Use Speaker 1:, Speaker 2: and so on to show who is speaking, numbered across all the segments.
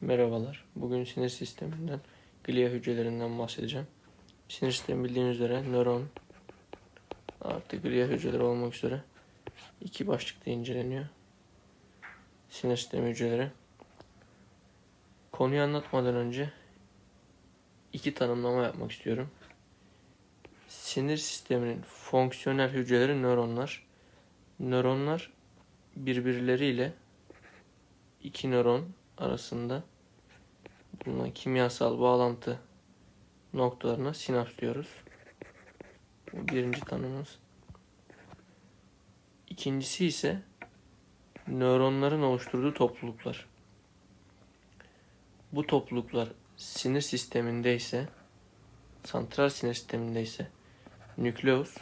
Speaker 1: Merhabalar. Bugün sinir sisteminden, glia hücrelerinden bahsedeceğim. Sinir sistemi bildiğiniz üzere nöron, artı glia hücreleri olmak üzere iki başlıkta inceleniyor. Sinir sistemi hücreleri. Konuyu anlatmadan önce iki tanımlama yapmak istiyorum. Sinir sisteminin fonksiyonel hücreleri nöronlar. Nöronlar birbirleriyle iki nöron arasında bulunan kimyasal bağlantı noktalarına sinaps diyoruz. Bu birinci tanımımız. İkincisi ise nöronların oluşturduğu topluluklar. Bu topluluklar sinir sisteminde ise santral sinir sisteminde ise nükleus,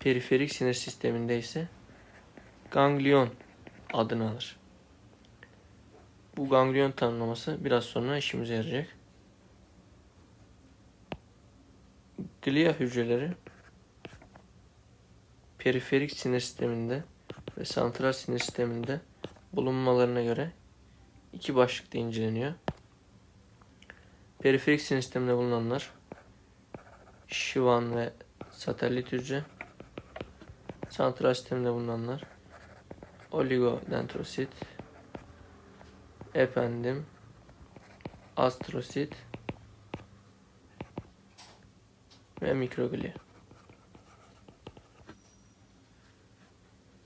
Speaker 1: periferik sinir sisteminde ise ganglion adını alır. Bu ganglion tanımlaması biraz sonra işimize yarayacak. Glia hücreleri periferik sinir sisteminde ve santral sinir sisteminde bulunmalarına göre iki başlıkta inceleniyor. Periferik sinir sisteminde bulunanlar Şivan ve satelit hücre. Santral sisteminde bulunanlar oligodendrosit, efendim astrosit ve mikroglia.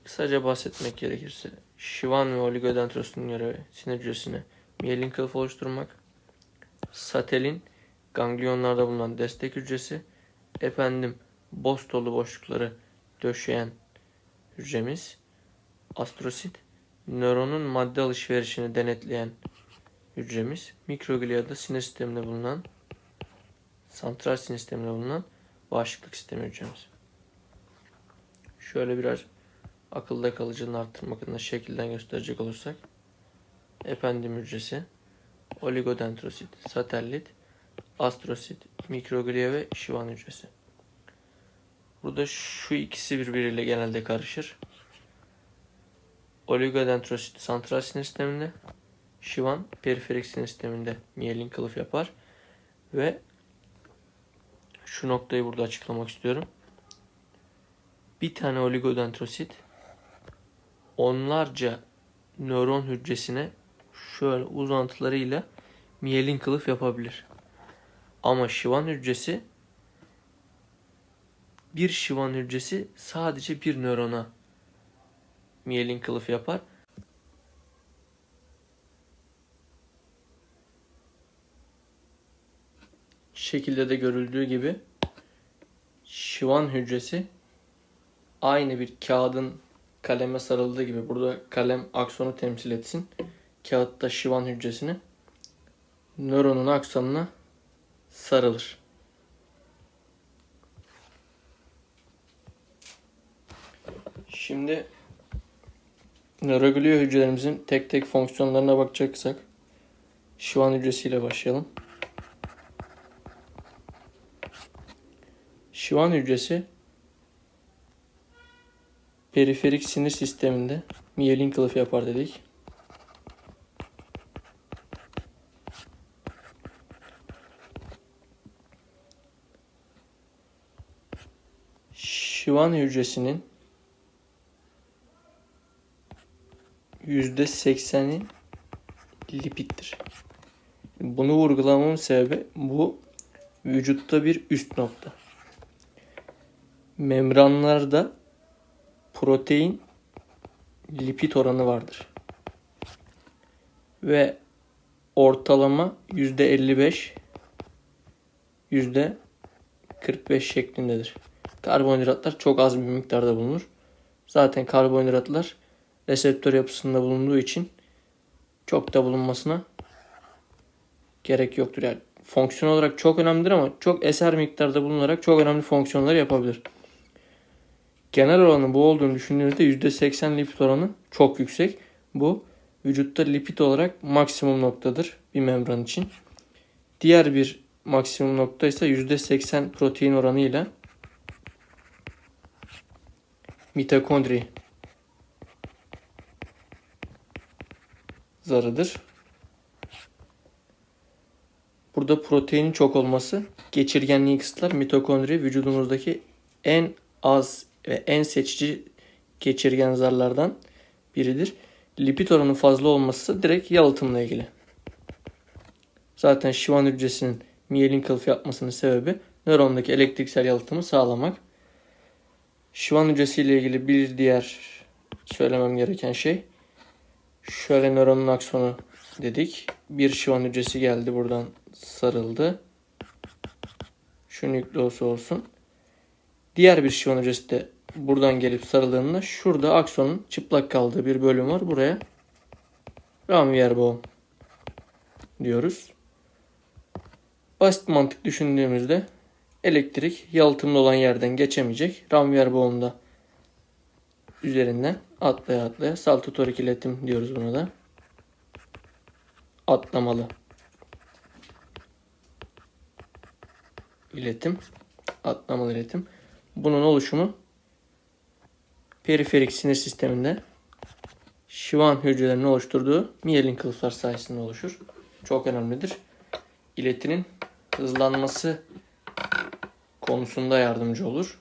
Speaker 1: Kısaca bahsetmek gerekirse Şivan ve oligodendrosit'in görevi sinir hücresine miyelin kılıf oluşturmak, satelin ganglionlarda bulunan destek hücresi, efendim boz dolu boşlukları döşeyen hücremiz, astrosit, nöronun madde alışverişini denetleyen hücremiz, mikrogliada sinir sisteminde bulunan, santral sinir sisteminde bulunan bağışıklık sistemi hücremiz. Şöyle biraz akılda kalıcılığını arttırmak adına şekilden gösterecek olursak, ependim hücresi, oligodendrosit, satellit, astrosit, mikroglia ve şivan hücresi. Burada şu ikisi birbiriyle genelde karışır. Oligodendrosit santral sinir sisteminde, şivan periferik sinir sisteminde miyelin kılıf yapar ve şu noktayı burada açıklamak istiyorum. Bir tane oligodendrosit onlarca nöron hücresine şöyle uzantılarıyla miyelin kılıf yapabilir. Ama şivan hücresi bir şivan hücresi sadece bir nörona miyelin kılıf yapar. Şekilde de görüldüğü gibi şivan hücresi aynı bir kağıdın kaleme sarıldığı gibi burada kalem aksonu temsil etsin. Kağıtta şivan hücresini nöronun aksanına sarılır. Şimdi nörogliyo hücrelerimizin tek tek fonksiyonlarına bakacaksak şivan hücresiyle başlayalım. Şivan hücresi periferik sinir sisteminde miyelin kılıfı yapar dedik. Şivan hücresinin %80'i lipittir. Bunu vurgulamamın sebebi bu vücutta bir üst nokta. Membranlarda protein lipid oranı vardır. Ve ortalama %55 %45 şeklindedir. Karbonhidratlar çok az bir miktarda bulunur. Zaten karbonhidratlar reseptör yapısında bulunduğu için çok da bulunmasına gerek yoktur. Yani fonksiyon olarak çok önemlidir ama çok eser miktarda bulunarak çok önemli fonksiyonları yapabilir. Genel oranın bu olduğunu düşündüğünüzde %80 lipid oranı çok yüksek. Bu vücutta lipid olarak maksimum noktadır bir membran için. Diğer bir maksimum nokta ise %80 protein oranı ile mitokondri zarıdır. Burada proteinin çok olması geçirgenliği kısıtlar. Mitokondri vücudumuzdaki en az ve en seçici geçirgen zarlardan biridir. Lipid oranı fazla olması direkt yalıtımla ilgili. Zaten şivan hücresinin miyelin kılıfı yapmasının sebebi nörondaki elektriksel yalıtımı sağlamak. Şivan hücresi ile ilgili bir diğer söylemem gereken şey şöyle nöronun aksonu dedik. Bir şivan hücresi geldi buradan sarıldı. Şu nükleosu olsun. Diğer bir şivan hücresi de buradan gelip sarıldığında şurada aksonun çıplak kaldığı bir bölüm var. Buraya Ramvier boğum diyoruz. Basit mantık düşündüğümüzde elektrik yalıtımlı olan yerden geçemeyecek. Ramvier boğumda üzerinden atlaya atlaya saltatorik iletim diyoruz buna da. Atlamalı. iletim, atlamalı iletim. Bunun oluşumu periferik sinir sisteminde şivan hücrelerinin oluşturduğu miyelin kılıflar sayesinde oluşur. Çok önemlidir. İletinin hızlanması konusunda yardımcı olur.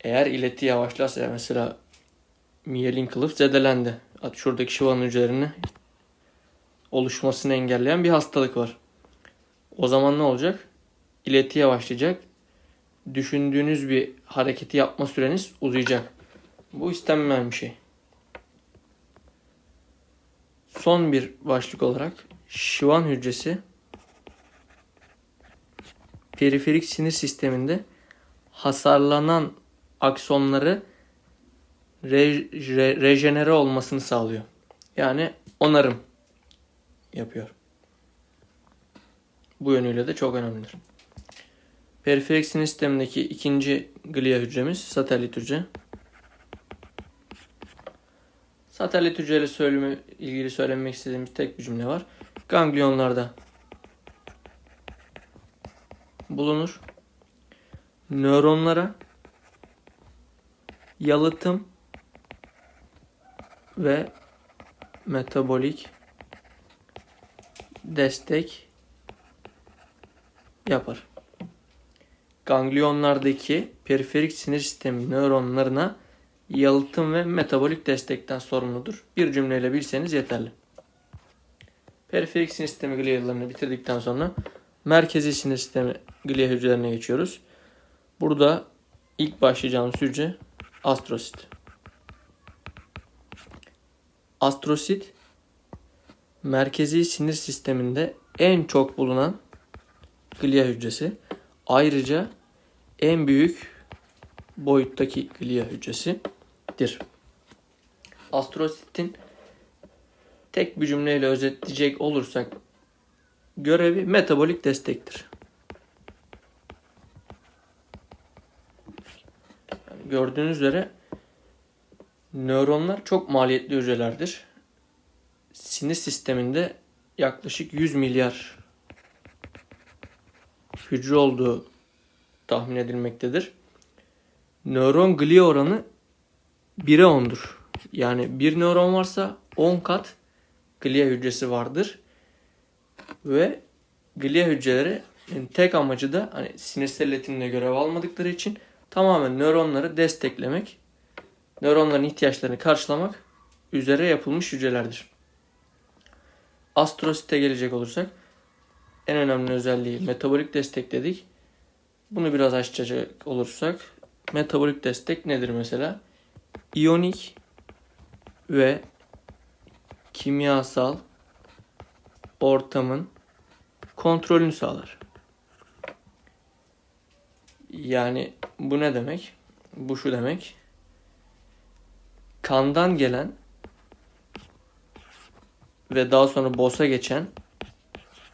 Speaker 1: Eğer ileti yavaşlarsa mesela miyelin kılıf zedelendi. Şuradaki şivan hücrelerini oluşmasını engelleyen bir hastalık var. O zaman ne olacak? İleti yavaşlayacak. Düşündüğünüz bir hareketi yapma süreniz uzayacak. Bu istenmeyen bir şey. Son bir başlık olarak şivan hücresi periferik sinir sisteminde hasarlanan aksonları re, re, rejenere olmasını sağlıyor. Yani onarım yapıyor. Bu yönüyle de çok önemlidir. Periferik sinir sistemindeki ikinci glia hücremiz satelit hücre. Satelit hücreyle söyleme, ilgili söylemek istediğimiz tek bir cümle var. Ganglionlarda bulunur. Nöronlara yalıtım ve metabolik destek yapar. Ganglionlardaki periferik sinir sistemi nöronlarına yalıtım ve metabolik destekten sorumludur. Bir cümleyle bilseniz yeterli. Periferik sinir sistemi glialarını bitirdikten sonra merkezi sinir sistemi glia hücrelerine geçiyoruz. Burada ilk başlayacağımız hücre astrosit. Astrosit merkezi sinir sisteminde en çok bulunan glia hücresi. Ayrıca en büyük boyuttaki glia hücresidir. Astrositin tek bir cümleyle özetleyecek olursak görevi metabolik destektir. Yani gördüğünüz üzere nöronlar çok maliyetli hücrelerdir. Sinir sisteminde yaklaşık 100 milyar hücre olduğu tahmin edilmektedir. Nöron glia oranı 1'e 10'dur. Yani bir nöron varsa 10 kat glia hücresi vardır. Ve glia hücreleri tek amacı da hani sinirsel iletimde görev almadıkları için tamamen nöronları desteklemek, nöronların ihtiyaçlarını karşılamak üzere yapılmış hücrelerdir. Astrosite gelecek olursak en önemli özelliği metabolik destek dedik. Bunu biraz açacak olursak metabolik destek nedir mesela? İyonik ve kimyasal ortamın kontrolünü sağlar. Yani bu ne demek? Bu şu demek. Kandan gelen ve daha sonra bosa geçen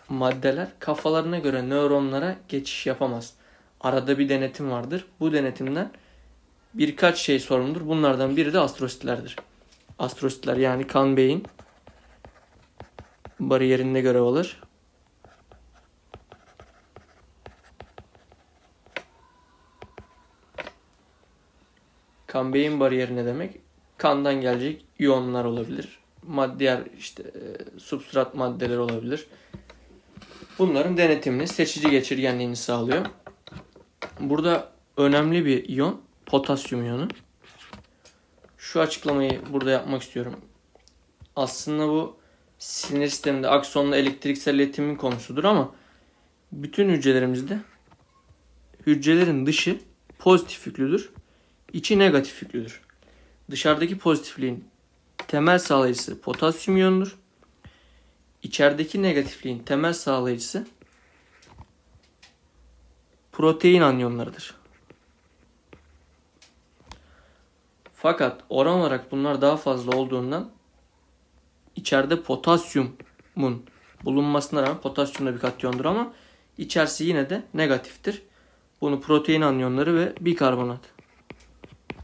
Speaker 1: maddeler kafalarına göre nöronlara geçiş yapamaz. Arada bir denetim vardır. Bu denetimden birkaç şey sorumludur. Bunlardan biri de astrositlerdir. Astrositler yani kan beyin bariyerinde görev alır. Kan beyin bariyeri ne demek? Kandan gelecek iyonlar olabilir. diğer işte e, substrat maddeleri olabilir. Bunların denetimini, seçici geçirgenliğini sağlıyor. Burada önemli bir iyon potasyum iyonu. Şu açıklamayı burada yapmak istiyorum. Aslında bu sinir sisteminde aksonla elektriksel iletimin konusudur ama bütün hücrelerimizde hücrelerin dışı pozitif yüklüdür, içi negatif yüklüdür. Dışarıdaki pozitifliğin temel sağlayıcısı potasyum iyonudur. İçerideki negatifliğin temel sağlayıcısı protein anyonlarıdır. Fakat oran olarak bunlar daha fazla olduğundan içeride potasyumun bulunmasına rağmen potasyum da bir katyondur ama içerisi yine de negatiftir. Bunu protein anyonları ve bikarbonat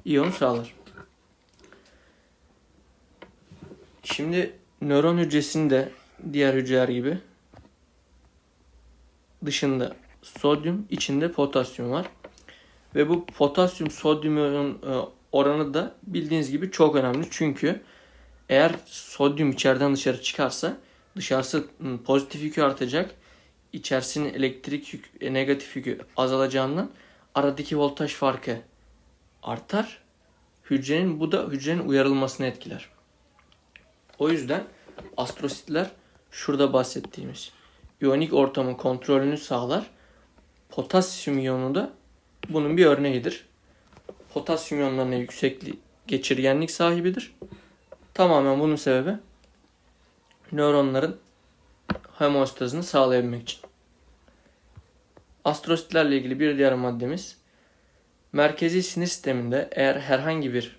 Speaker 1: iyon sağlar. Şimdi nöron hücresinde diğer hücreler gibi dışında sodyum, içinde potasyum var. Ve bu potasyum sodyum iyon e, oranı da bildiğiniz gibi çok önemli. Çünkü eğer sodyum içeriden dışarı çıkarsa dışarısı ım, pozitif yükü artacak. İçerisinin elektrik yük, e, negatif yükü azalacağından aradaki voltaj farkı artar. Hücrenin bu da hücrenin uyarılmasını etkiler. O yüzden astrositler şurada bahsettiğimiz iyonik ortamın kontrolünü sağlar. Potasyum iyonu da bunun bir örneğidir. Potasyum iyonlarına yüksek geçirgenlik sahibidir. Tamamen bunun sebebi nöronların homeostazını sağlayabilmek için. Astrositlerle ilgili bir diğer maddemiz merkezi sinir sisteminde eğer herhangi bir